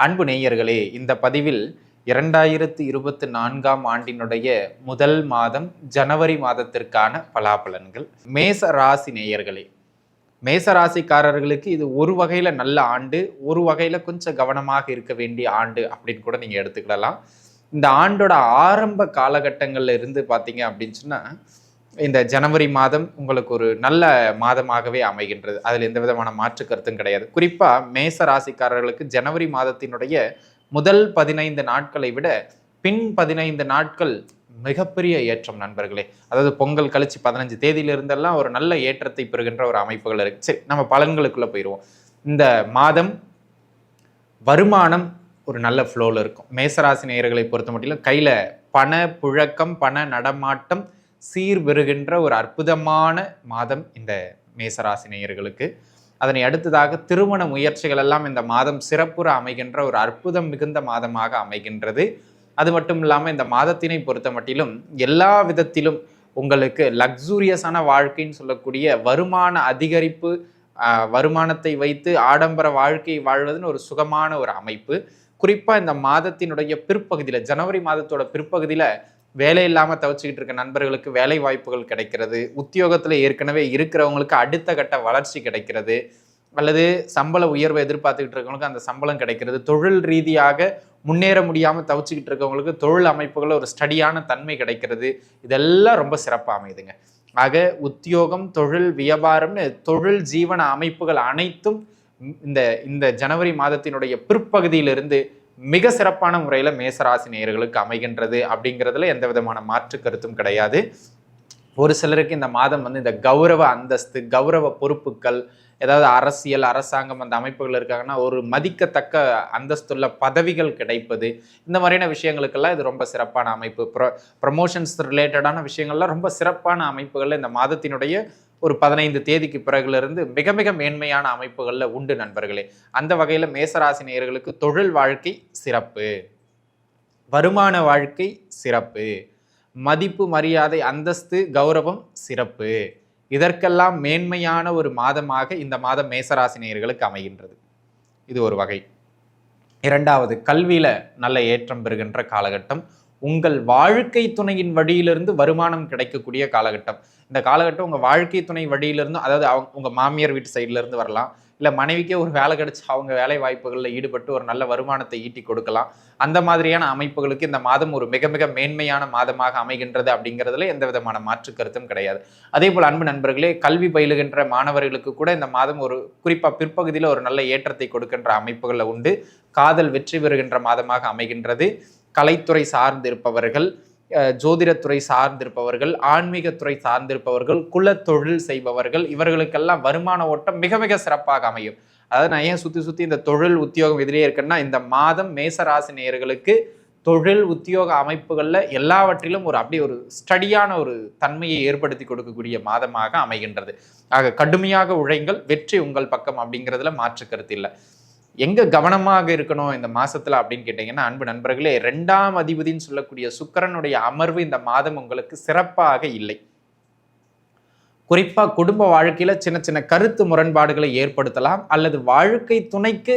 அன்பு நேயர்களே இந்த பதிவில் இரண்டாயிரத்து இருபத்தி நான்காம் ஆண்டினுடைய முதல் மாதம் ஜனவரி மாதத்திற்கான பலாபலன்கள். மேச ராசி நேயர்களே மேச ராசிக்காரர்களுக்கு இது ஒரு வகையில் நல்ல ஆண்டு ஒரு வகையில் கொஞ்சம் கவனமாக இருக்க வேண்டிய ஆண்டு அப்படின்னு கூட நீங்கள் எடுத்துக்கிடலாம். இந்த ஆண்டோட ஆரம்ப காலகட்டங்களில் இருந்து பார்த்தீங்க அப்படின்னு சொன்னால் இந்த ஜனவரி மாதம் உங்களுக்கு ஒரு நல்ல மாதமாகவே அமைகின்றது. அதில் எந்த விதமான மாற்று கருத்தும் கிடையாது. குறிப்பாக மேச ராசிக்காரர்களுக்கு ஜனவரி மாதத்தினுடைய முதல் பதினைந்து நாட்களை விட பின் பதினைந்து நாட்கள் மிகப்பெரிய ஏற்றம் நண்பர்களே. அதாவது பொங்கல் கழிச்சு பதினஞ்சு தேதியிலிருந்தெல்லாம் ஒரு நல்ல ஏற்றத்தை பெறுகின்ற ஒரு அமைப்புகள் இருக்கு. சரி நம்ம பலன்களுக்குள்ள போயிடுவோம் இந்த மாதம் வருமானம் ஒரு நல்ல ஃப்ளோவில் இருக்கும். மேசராசி நேயர்களை பொறுத்த மட்டும் கையில் பண புழக்கம் பண நடமாட்டம் சீர் பெறுகின்ற ஒரு அற்புதமான மாதம் இந்த மேசராசி நேயர்களுக்கு. அதனை அடுத்ததாக திருமண முயற்சிகள் எல்லாம் இந்த மாதம் சிறப்புற அமைகின்ற ஒரு அற்புதம் மிகுந்த மாதமாக அமைகின்றது. அது மட்டும் இல்லாமல் இந்த மாதத்தினை பொறுத்த மட்டிலும் எல்லா விதத்திலும் உங்களுக்கு லக்ஸூரியஸான வாழ்க்கைன்னு சொல்லக்கூடிய வருமான அதிகரிப்பு வருமானத்தை வைத்து ஆடம்பர வாழ்க்கை வாழ்வதுன்னு ஒரு சுகமான ஒரு அமைப்பு. குறிப்பாக இந்த மாதத்தினுடைய பிற்பகுதியில் ஜனவரி மாதத்தோட பிற்பகுதியில் வேலை இல்லாமல் தவிச்சுக்கிட்டு இருக்க நண்பர்களுக்கு வேலை வாய்ப்புகள் கிடைக்கிறது உத்தியோகத்தில் ஏற்கனவே இருக்கிறவங்களுக்கு அடுத்த கட்ட வளர்ச்சி கிடைக்கிறது அல்லது சம்பள உயர்வை எதிர்பார்த்துக்கிட்டு இருக்கவங்களுக்கு அந்த சம்பளம் கிடைக்கிறது. தொழில் ரீதியாக முன்னேற முடியாமல் தவிச்சுக்கிட்டு இருக்கவங்களுக்கு தொழில் அமைப்புகளில் ஒரு ஸ்டடியான தன்மை கிடைக்கிறது. இதெல்லாம் ரொம்ப சிறப்பாக அமையுதுங்க. ஆக உத்தியோகம் தொழில் வியாபாரம்னு தொழில் ஜீவன அமைப்புகள் அனைத்தும் இந்த இந்த ஜனவரி மாதத்தினுடைய பிற்பகுதியிலிருந்து மிக சிறப்பான முறையில் மேசராசி நேயர்களுக்கு அமைகின்றது அப்படிங்கிறதுல எந்த விதமான மாற்று கருத்தும் கிடையாது. ஒரு சிலருக்கு இந்த மாதம் வந்து இந்த கௌரவ அந்தஸ்து கௌரவ பொறுப்புகள் ஏதாவது அரசியல் அரசாங்கம் அந்த அமைப்புகள் இருக்காங்கன்னா ஒரு மதிக்கத்தக்க அந்தஸ்துள்ள பதவிகள் கிடைப்பது. இந்த மாதிரியான விஷயங்களுக்கெல்லாம் இது ரொம்ப சிறப்பான அமைப்பு. ப்ரொ ப்ரமோஷன்ஸ் ரிலேட்டடான விஷயங்கள்லாம் ரொம்ப சிறப்பான அமைப்புகளில் இந்த மாதத்தினுடைய ஒரு பதினைந்து தேதிக்கு பிறகுலேருந்து மிக மிக மேன்மையான அமைப்புகளில் உண்டு நண்பர்களே. அந்த வகையில் மேசராசி நேயர்களுக்கு தொழில் வாழ்க்கை சிறப்பு. வருமான வாழ்க்கை சிறப்பு. மதிப்பு மரியாதை அந்தஸ்து கௌரவம் சிறப்பு. இதற்கெல்லாம் மேன்மையான ஒரு மாதமாக இந்த மாதம் மேசராசினியர்களுக்கு அமைகின்றது. இது ஒரு வகை. இரண்டாவது கல்வியில நல்ல ஏற்றம் பெறுகின்ற காலகட்டம். உங்கள் வாழ்க்கை துணையின் வழியிலிருந்து வருமானம் கிடைக்கக்கூடிய காலகட்டம். இந்த காலகட்டம் உங்கள் வாழ்க்கை துணை வழியிலிருந்து அதாவது அவங்க உங்கள் மாமியார் வீட்டு சைட்லேருந்து வரலாம். இல்லை மனைவிக்கே ஒரு வேலை கிடைச்சி அவங்க வேலை வாய்ப்புகளில் ஈடுபட்டு ஒரு நல்ல வருமானத்தை ஈட்டி கொடுக்கலாம். அந்த மாதிரியான அமைப்புகளுக்கு இந்த மாதம் ஒரு மிக மிக மேன்மையான மாதமாக அமைகின்றது அப்படிங்கிறதுல எந்த விதமான மாற்று கருத்தும் கிடையாது. அதே போல் அன்பு நண்பர்களே கல்வி பயிலுகின்ற மாணவர்களுக்கு கூட இந்த மாதம் ஒரு குறிப்பாக பிற்பகுதியில் ஒரு நல்ல ஏற்றத்தை கொடுக்கின்ற அமைப்புகளில் உண்டு. காதல் வெற்றி பெறுகின்ற மாதமாக அமைகின்றது. கலைத்துறை சார்ந்திருப்பவர்கள் ஜோதிடத்துறை சார்ந்திருப்பவர்கள் ஆன்மீகத்துறை சார்ந்திருப்பவர்கள் குலத்தொழில் செய்பவர்கள் இவர்களுக்கெல்லாம் வருமான ஓட்டம் மிக மிக சிறப்பாக அமையும். அதாவது நான் ஏன் சுற்றி சுற்றி இந்த தொழில் உத்தியோகம் எதிரே இருக்குன்னா இந்த மாதம் மேசராசி நேயர்களுக்கு தொழில் உத்தியோக அமைப்புகளில் எல்லாவற்றிலும் ஒரு அப்படி ஒரு ஸ்டடியான ஒரு தன்மையை ஏற்படுத்தி கொடுக்கக்கூடிய மாதமாக அமைகின்றது. ஆக கடுமையாக உழைங்கள் வெற்றி உங்கள் பக்கம் அப்படிங்கிறதுல மாற்று கருத்து இல்லை. எங்க கவனமாக இருக்கணும் இந்த மாசத்துல அப்படின்னு கேட்டீங்கன்னா அன்பு நண்பர்களே ரெண்டாம் அதிபதின்னு சொல்லக்கூடிய சுக்கரனுடைய அமர்வு இந்த மாதம் உங்களுக்கு சிறப்பாக இல்லை. குறிப்பா குடும்ப வாழ்க்கையில சின்ன சின்ன கருத்து முரண்பாடுகளை ஏற்படுத்தலாம் அல்லது வாழ்க்கை துணைக்கு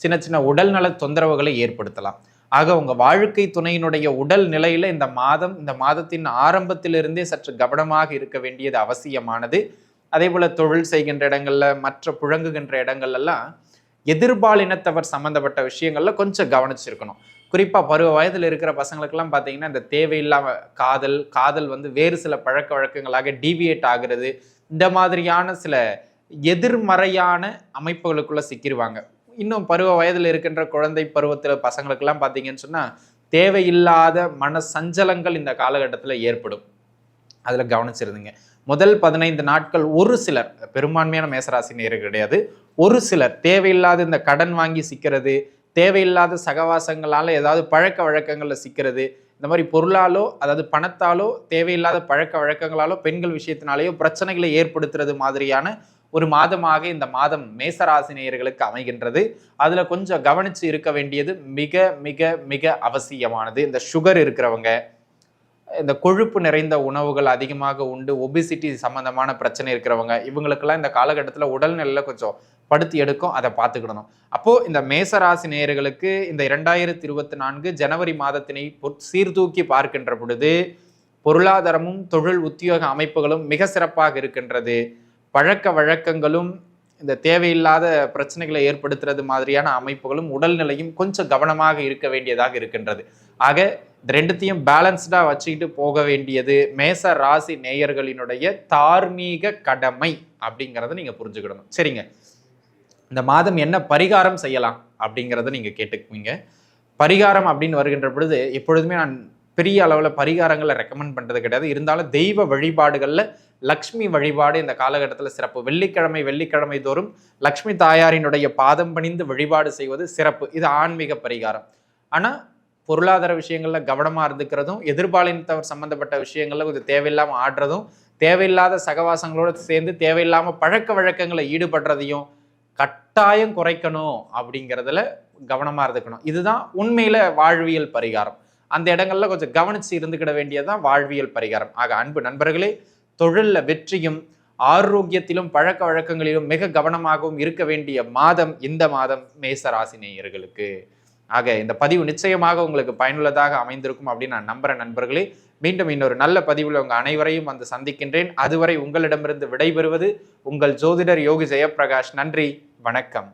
சின்ன சின்ன உடல்நல தொந்தரவுகளை ஏற்படுத்தலாம். ஆக உங்க வாழ்க்கை துணையினுடைய உடல் நிலையில இந்த மாதம் இந்த மாதத்தின் ஆரம்பத்திலிருந்தே சற்று கவனமாக இருக்க வேண்டியது அவசியமானது. அதே போல தொழில் செய்கின்ற இடங்கள்ல மற்ற புழங்குகின்ற இடங்கள்லாம் எதிர்பாலினத்தவர் சம்மந்தப்பட்ட விஷயங்களில் கொஞ்சம் கவனிச்சிருக்கணும். குறிப்பாக பருவ வயதில் இருக்கிற பசங்களுக்கெல்லாம் பார்த்தீங்கன்னா இந்த தேவையில்லாமல் காதல் காதல் வந்து வேறு சில பழக்க வழக்கங்களாக டீவியேட் ஆகிறது இந்த மாதிரியான சில எதிர்மறையான அமைப்புகளுக்குள்ளே சிக்கிடுவாங்க இன்னும் பருவ வயதில் இருக்கின்ற குழந்தை பருவத்தில் பசங்களுக்கெல்லாம் பார்த்தீங்கன்னு சொன்னால் தேவையில்லாத மன சஞ்சலங்கள் இந்த காலகட்டத்தில் ஏற்படும். அதில் கவனிச்சிருந்துங்க. முதல் பதினைந்து நாட்கள் ஒரு சிலர் பெரும்பான்மையான மேசராசி நேயர்கள் கிடையாது ஒரு சிலர் தேவையில்லாத இந்த கடன் வாங்கி சிக்கிறது தேவையில்லாத சகவாசங்களால் ஏதாவது பழக்க வழக்கங்களில் சிக்கிறது இந்த மாதிரி பொருளாலோ அதாவது பணத்தாலோ தேவையில்லாத பழக்க வழக்கங்களாலோ பெண்கள் விஷயத்தினாலேயோ பிரச்சனைகளை ஏற்படுத்துறது மாதிரியான ஒரு மாதமாக இந்த மாதம் மேசராசினியர்களுக்கு அமைகின்றது. அதில் கொஞ்சம் கவனித்து இருக்க வேண்டியது மிக மிக மிக அவசியமானது. இந்த சுகர் இருக்கிறவங்க இந்த கொழுப்பு நிறைந்த உணவுகள் அதிகமாக உண்டு ஒபிசிட்டி சம்பந்தமான பிரச்சனை இருக்கிறவங்க இவங்களுக்கெல்லாம் இந்த காலகட்டத்தில் உடல்நிலையில் கொஞ்சம் படுத்தி எடுக்கும் அதை பார்த்துக்கிடணும். அப்போது இந்த மேசராசி நேயர்களுக்கு இந்த இரண்டாயிரத்தி இருபத்தி நான்கு ஜனவரி மாதத்தினை பொற்- சீர்தூக்கி பார்க்கின்ற பொழுது பொருளாதாரமும் தொழில் உத்தியோக அமைப்புகளும் மிக சிறப்பாக இருக்கின்றது. பழக்க வழக்கங்களும் இந்த தேவையில்லாத பிரச்சனைகளை ஏற்படுத்துறது மாதிரியான அமைப்புகளும் உடல்நிலையும் கொஞ்சம் கவனமாக இருக்க வேண்டியதாக இருக்கின்றது. ஆக இந்த ரெண்டுத்தையும் பேலன்ஸ்டாக வச்சுக்கிட்டு போக வேண்டியது மேச ராசி நேயர்களினுடைய தார்மீக கடமை அப்படிங்கிறத நீங்கள் புரிஞ்சுக்கிடணும். சரிங்க. இந்த மாதம் என்ன பரிகாரம் செய்யலாம் அப்படிங்கிறத நீங்கள் கேட்டுக்குவீங்க. பரிகாரம் அப்படின்னு வருகின்ற பொழுது எப்பொழுதுமே நான் பெரிய அளவில் பரிகாரங்களை ரெக்கமெண்ட் பண்ணுறது கிடையாது. இருந்தாலும் தெய்வ வழிபாடுகளில் லக்ஷ்மி வழிபாடு இந்த காலகட்டத்தில் சிறப்பு. வெள்ளிக்கிழமை வெள்ளிக்கிழமை தோறும் லக்ஷ்மி தாயாரினுடைய பாதம் பணிந்து வழிபாடு செய்வது சிறப்பு. இது ஆன்மீக பரிகாரம். ஆனால் பொருளாதார விஷயங்களில் கவனமாக இருந்துக்கிறதும் எதிர்பாலினத்தவர் சம்மந்தப்பட்ட விஷயங்களில் கொஞ்சம் தேவையில்லாமல் ஆடுறதும் தேவையில்லாத சகவாசங்களோட சேர்ந்து தேவையில்லாமல் பழக்க வழக்கங்களை ஈடுபடுறதையும் கட்டாயம் குறைக்கணும் அப்படிங்கிறதுல கவனமாக இருந்துக்கணும். இதுதான் உண்மையில் வாழ்வியல் பரிகாரம். அந்த இடங்களில் கொஞ்சம் கவனித்து இருந்துக்கிட வேண்டியதுதான் வாழ்வியல் பரிகாரம். ஆக அன்பு நண்பர்களே தொழிலில் வெற்றியும் ஆரோக்கியத்திலும் பழக்க வழக்கங்களிலும் மிக கவனமாகவும் இருக்க வேண்டிய மாதம் இந்த மாதம் மேசராசினியர்களுக்கு ஆக இந்த பதிவு நிச்சயமாக உங்களுக்கு பயனுள்ளதாக அமைந்திருக்கும் அப்படின்னு நான் நம்புகிறேன் நண்பர்களே. மீண்டும் இன்னொரு நல்ல பதிவில் உங்கள் அனைவரையும் வந்து சந்திக்கின்றேன். அதுவரை உங்களிடமிருந்து விடைபெறுவது உங்கள் ஜோதிடர் யோகி ஜெயபிரகாஷ் நன்றி. வணக்கம்.